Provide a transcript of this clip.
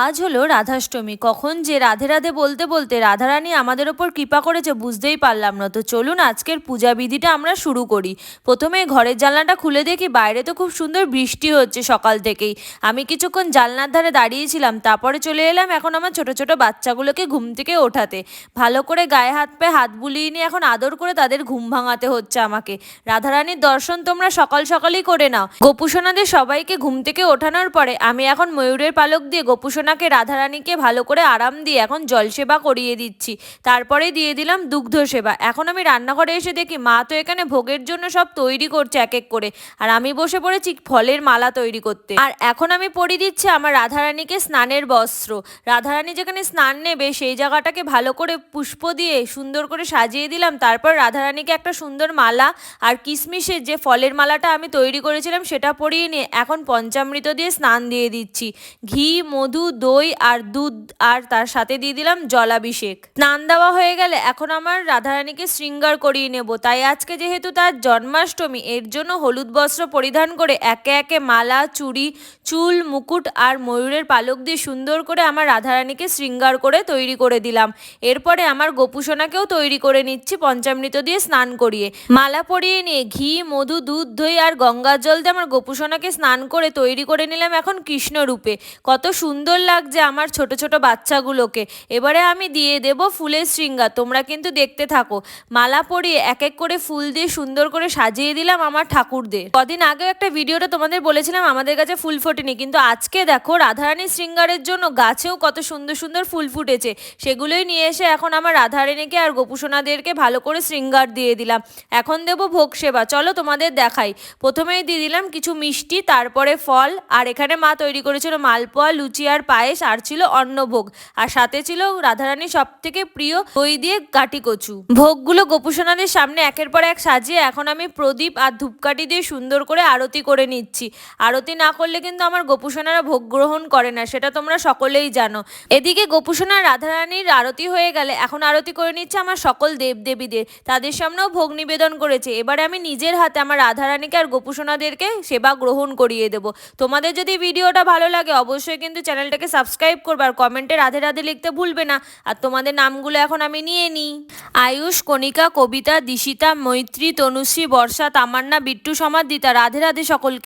আজ হলো রাধাষ্টমী। কখন যে রাধে রাধে বলতে বলতে রাধারানী আমাদের ওপর কৃপা করেছে, বুঝতেই পারলাম না। তো চলুন আজকের পূজা বিধিটা আমরা শুরু করি। প্রথমে ঘরের জানলাটা খুলে দেখি, বাইরে তো খুব সুন্দর বৃষ্টি হচ্ছে সকাল থেকেই। আমি কিছুক্ষণ জানলার ধারে দাঁড়িয়েছিলাম, তারপরে চলে এলাম এখন আমার ছোট ছোট বাচ্চাগুলোকে ঘুম থেকে ওঠাতে। ভালো করে গায়ে হাত পায়ে হাত বুলিয়ে নিয়ে এখন আদর করে তাদের ঘুম ভাঙাতে হচ্ছে আমাকে। রাধারানীর দর্শন তোমরা সকাল সকালই করে নাও। গোপুসোনাদের সবাইকে ঘুম থেকে ওঠানোর পরে আমি এখন ময়ূরের পালক দিয়ে গোপুসোনাকে রাধারানীকে ভালো করে আরাম দিয়ে এখন জল সেবা করিয়ে দিচ্ছি। তারপরে দিয়ে দিলাম দুগ্ধ সেবা। এখন আমি রান্নাঘরে এসে দেখি মা তো এখানে ভোগের জন্য সব তৈরি করছে এক এক করে। আর আমি বসে পড়েছি ফলের মালা তৈরি করতে। আর এখন আমি পরিয়ে দিচ্ছি আমার রাধারানীকে স্নানের বস্ত্র। রাধারানী যেখানে স্নান নেবে সেই জায়গাটাকে ভালো করে পুষ্প দিয়ে সুন্দর করে সাজিয়ে দিলাম। তারপর রাধারানীকে একটা সুন্দর মালা আর কিশমিশের যে ফলের মালাটা আমি তৈরি করেছিলাম সেটা পরিয়ে নিয়ে এখন পঞ্চামৃত দিয়ে স্নান দিয়ে দিচ্ছি। ঘি, মধু দই আর দুধ আর তার সাথে দিয়ে দিলাম জলাভিষেক। স্নান দেওয়া হয়ে গেলে এখন আমার রাধারানীকে শৃঙ্গার করিয়ে নেব। তাই আজকে যেহেতু তার জন্মাষ্টমী, এর জন্য হলুদ বস্ত্র পরিধান করে একে একে মালা, চুড়ি, চুল, মুকুট আর ময়ূরের পালক দিয়ে সুন্দর করে আমার রাধারানীকে শৃঙ্গার করে তৈরি করে দিলাম। এরপরে আমার গোপুসোনাকেও তৈরি করে নিচ্ছি পঞ্চামৃত দিয়ে স্নান করিয়ে। মালা পরিয়ে নিয়ে ঘি, মধু, দুধ, দই আর গঙ্গার জল দিয়ে আমার গোপুসোনাকে স্নান করে তৈরি করে নিলাম এখন কৃষ্ণ রূপে কত সুন্দর লাগছে আমার ছোট ছোট বাচ্চাগুলোকে। এবারে আমি দিয়ে দেব ফুলের শৃঙ্গার, তোমরা কিন্তু দেখতে থাকো। মালা পরিয়ে এক এক করে ফুল দিয়ে সুন্দর করে সাজিয়ে দিলাম আমার ঠাকুরদের। কদিন আগেও একটা ভিডিওটা তোমাদের বলেছিলাম আমাদের কাছে ফুল ফোটেনি, কিন্তু আজকে দেখো রাধারানী শৃঙ্গারের জন্য গাছেও কত সুন্দর সুন্দর ফুল ফুটেছে। সেগুলোই নিয়ে এসে এখন আমার রাধারানীকে আর গোপুসোনাদেরকে ভালো করে শৃঙ্গার দিয়ে দিলাম। এখন দেবো ভোগ সেবা, চলো তোমাদের দেখাই। প্রথমেই দিয়ে দিলাম কিছু মিষ্টি, তারপরে ফল, আর এখানে মা তৈরি করেছিল মালপোয়া, লুচি আর পায়েস আর ছিল অন্নভোগ, আর সাথে ছিল রাধারানীর সব থেকে প্রিয় দই দিয়ে গাটি কচু। ভোগগুলো গোপুসোনাদের সামনে একের পর এক সাজিয়ে এখন আমি প্রদীপ আর ধূপকাঠি দিয়ে সুন্দর করে আরতি করে নিচ্ছি। আরতি না করলে কিন্তু আমার গোপুসোনারা ভোগ গ্রহণ করে না, সেটা তোমরা সকলেই জানো। এদিকে গোপুসোনা রাধারানীর আরতি হয়ে গেলে এখন আরতি করে নিচ্ছে আমার সকল দেবদেবীদের। তাদের সামনেও ভোগ নিবেদন করেছে। এবারে আমি নিজের হাতে আমার রাধারানীকে আর গোপুসোনাদেরকে সেবা গ্রহণ করিয়ে দেবো। তোমাদের যদি ভিডিওটা ভালো লাগে অবশ্যই কিন্তু চ্যানেলটাকে সাবস্ক্রাইব করবে আর কমেন্টে রাধে রাধে লিখতে ভুলবে না। আর তোমাদের নামগুলো এখন আমি নিয়ে নিই। আয়ুষ, কণিকা, কবিতা, দিশিতা, মৈত্রী, তনুশ্রী, বর্ষা, তামান্না, বিট্টু, সমাদিতা, রাধে রাধে সকলকে।